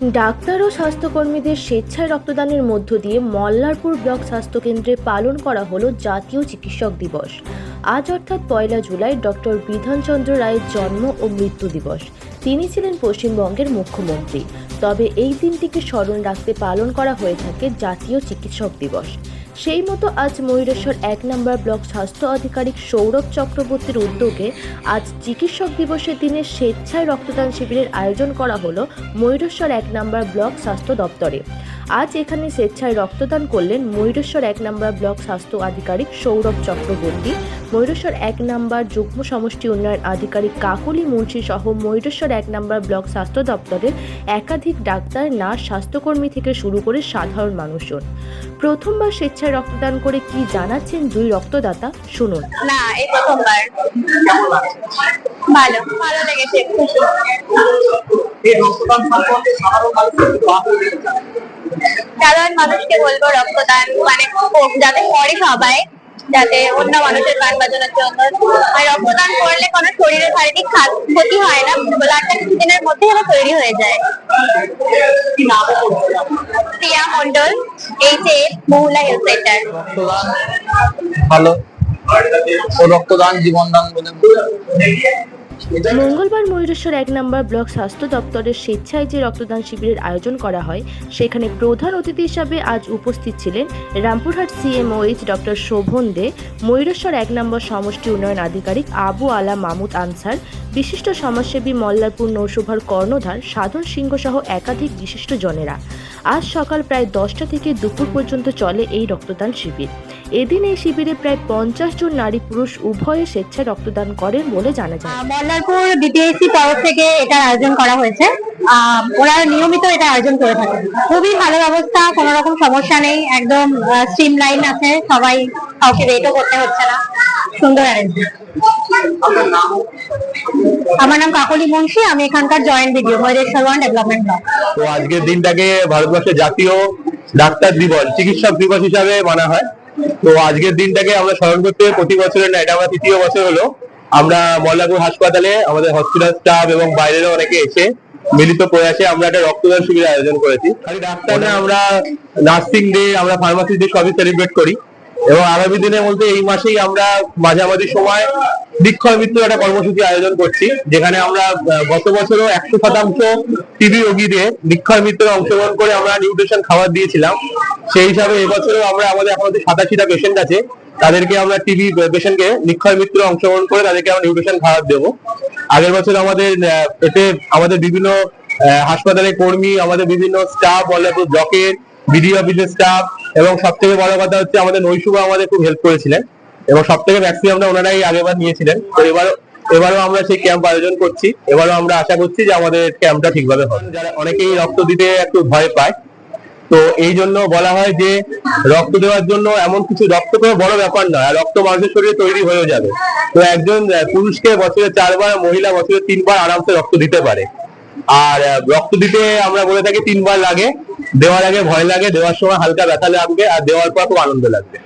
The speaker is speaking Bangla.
ডাক্তার ও স্বাস্থ্যকর্মীদের স্বেচ্ছায় রক্তদানের মধ্য দিয়ে মল্লারপুর ব্লক স্বাস্থ্যকেন্দ্রে পালন করা হলো জাতীয় চিকিৎসক দিবস। আজ অর্থাৎ পয়লা জুলাই ডক্টর বিধানচন্দ্র রায়ের জন্ম ও মৃত্যু দিবস। তিনি ছিলেন পশ্চিমবঙ্গের মুখ্যমন্ত্রী। তবে এই দিনটিকে স্মরণ রাখতে পালন করা হয়ে থাকে জাতীয় চিকিৎসক দিবস। সেই মতো আজ ময়ূরেশ্বর এক নম্বর ব্লক স্বাস্থ্য আধিকারিক সৌরভ চক্রবর্তীর উদ্যোগে আজ চিকিৎসক দিবসের দিনে স্বেচ্ছায় রক্তদান শিবিরের আয়োজন করা হলো ময়ূরেশ্বর এক নম্বর ব্লক স্বাস্থ্য দপ্তরে। আজ এখানে স্বেচ্ছায় রক্তদান করলেন ময়ূরেশ্বর এক নম্বর ব্লক স্বাস্থ্য আধিকারিক সৌরভ চক্রবর্তী। ময়ূরেশ্বর এক নম্বর যুগ্ম সমষ্টি উন্নয়ন আধিকারিক কাকলি মুন্সি সহ ময়ূরেশ্বর এক নম্বর ব্লক স্বাস্থ্য দপ্তরের একাধিক ডাক্তার নার্স স্বাস্থ্যকর্মী থেকে শুরু করে সাধারণ মানুষজন। প্রথমবার স্বেচ্ছায় রক্তদান করে কি জানাচ্ছেন দুই রক্তদাতা? শুনুন। না এই প্রথমবার। ভালো ভালো লেগেছে। খুশি এই রক্তদান সম্পর্কে সাধারণ মানুষকে একটু বার্তা দিতে চাই। সাধারণ মানুষকে বলব রক্তদান মানে যাতে করে সবাই, যাতে অন্য মানুষের প্রাণ বাঁচানোর জন্য। আর রক্তদান করলে কোনো শরীরে শারীরিক ক্ষতি হয় না ব্লাডটা কিছুদিনের মধ্যে হলো তৈরি হয়ে যায়। Priya Mondal H Mahula health centre. ভালো। রক্তদান, জীবনদান বলে। মঙ্গলবার ময়ূরেশ্বর এক নম্বর ব্লক স্বাস্থ্য দপ্তরের স্বেচ্ছায় যে রক্তদান শিবিরের আয়োজন করা হয়, সেখানে প্রধান অতিথি হিসাবে আজ উপস্থিত ছিলেন রামপুরহাট সিএমওএইচ ডক্টর শোভন দে, ময়ূরেশ্বর এক নম্বর সমষ্টি উন্নয়ন আধিকারিক আবু আলা মামুদ আনসার, বিশিষ্ট সমাজসেবী মল্লারপুর নৌসভার কর্ণধার সাধন সিংহ সহ একাধিক বিশিষ্ট জনেরা। আজ সকাল প্রায় দশটা থেকে দুপুর পর্যন্ত চলে এই রক্তদান শিবির। এদিন এই শিবিরে প্রায় পঞ্চাশ জন নারী পুরুষ উভয়ে স্বেচ্ছায় রক্তদান করেন বলে জানা যায়। মল্লারপুর ডিপিএসসি তরফ থেকে এটার আয়োজন করা হয়েছে। আহ, ওরা নিয়মিত এটা আয়োজন করে থাকে। খুবই ভালো ব্যবস্থা কোনো রকম সমস্যা নেই একদম স্ট্রিম লাইন আছে সবাই কাউকে ওয়েটও করতে হচ্ছে না। সুন্দর অ্যারেঞ্জমেন্ট আমার নাম কাকলি মুন্সি আমি এখানকার joint BDO Mayureswar one development block তো আজকের দিনটাকে ভারতবর্ষের জাতীয় ডাক্তার দিবস চিকিৎসক দিবস হিসাবে মানা হয়। তো আজকের দিনটাকে আমরা স্মরণ করতে প্রতি বছরের না, এটা আমার তৃতীয় বছর হলো। আমরা মল্লাপুর হাসপাতালে আমাদের হসপিটাল স্টাফ এবং বাইরেরও অনেকে এসে মিলিত প্রয়াসে আমরা একটা রক্তদান শিবিরের আয়োজন করেছি। ডাক্তার না, আমরা নার্সিং ডে আমরা ফার্মাসি ডে সবই সেলিব্রেট করি। এবং আগামী দিনের মধ্যে এই মাসেই আমরা মাঝামাঝি সময় দীক্ষয় মৃত্যুর একটা কর্মসূচি আয়োজন করছি, যেখানে আমরা গত বছরও একশো শতাংশ টিবি রোগীদের নিক্ষয় মৃত্যুর অংশগ্রহণ করে আমরা নিউট্রিশন খাবার দিয়েছিলাম। সেই হিসাবে এবছরও আমরা আমাদের এখন সাতাশিটা পেশেন্ট আছে, তাদেরকে আমরা টিবি পেশেন্টকে নিক্ষয় মিত্র অংশগ্রহণ করে তাদেরকে আমরা নিউট্রিশন খাবার দেবো। আগের বছর আমাদের এতে আমাদের বিভিন্ন হাসপাতালের কর্মী, আমাদের বিভিন্ন স্টাফ মল্লাপুর ব্লকের বিডি অফিসের স্টাফ এবং সব থেকে বড় কথা হচ্ছে আমাদের নৈশুভা আমাদের খুব হেল্প করেছিলেন এবং সব থেকে ম্যাক্সিমামটা ওনারাই আগেবার নিয়েছিলেন। তো এবারও এবারও আমরা সেই ক্যাম্প আয়োজন করছি। এবারও আমরা আশা করছি যে আমাদের ক্যাম্পটা ঠিকভাবে হবে। যারা অনেকেই রক্ত দিতে একটু ভয় পায় তো এই জন্য বলা হয় যে রক্ত দেওয়ার জন্য এমন কিছু রক্ত কোনো বড় ব্যাপার নয়, আর রক্ত মানুষের শরীরে তৈরি হয়েও যাবে। তো একজন পুরুষকে বছরে চারবার, মহিলা বছরে তিনবার আরামসে রক্ত দিতে পারে। আর রক্ত দিতে আমরা বলে থাকি তিনবার লাগে। দেওয়ার আগে ভয় লাগে, দেওয়ার সময় হালকা ব্যথা লাগবে, আর দেওয়ার পর খুব আনন্দ লাগবে।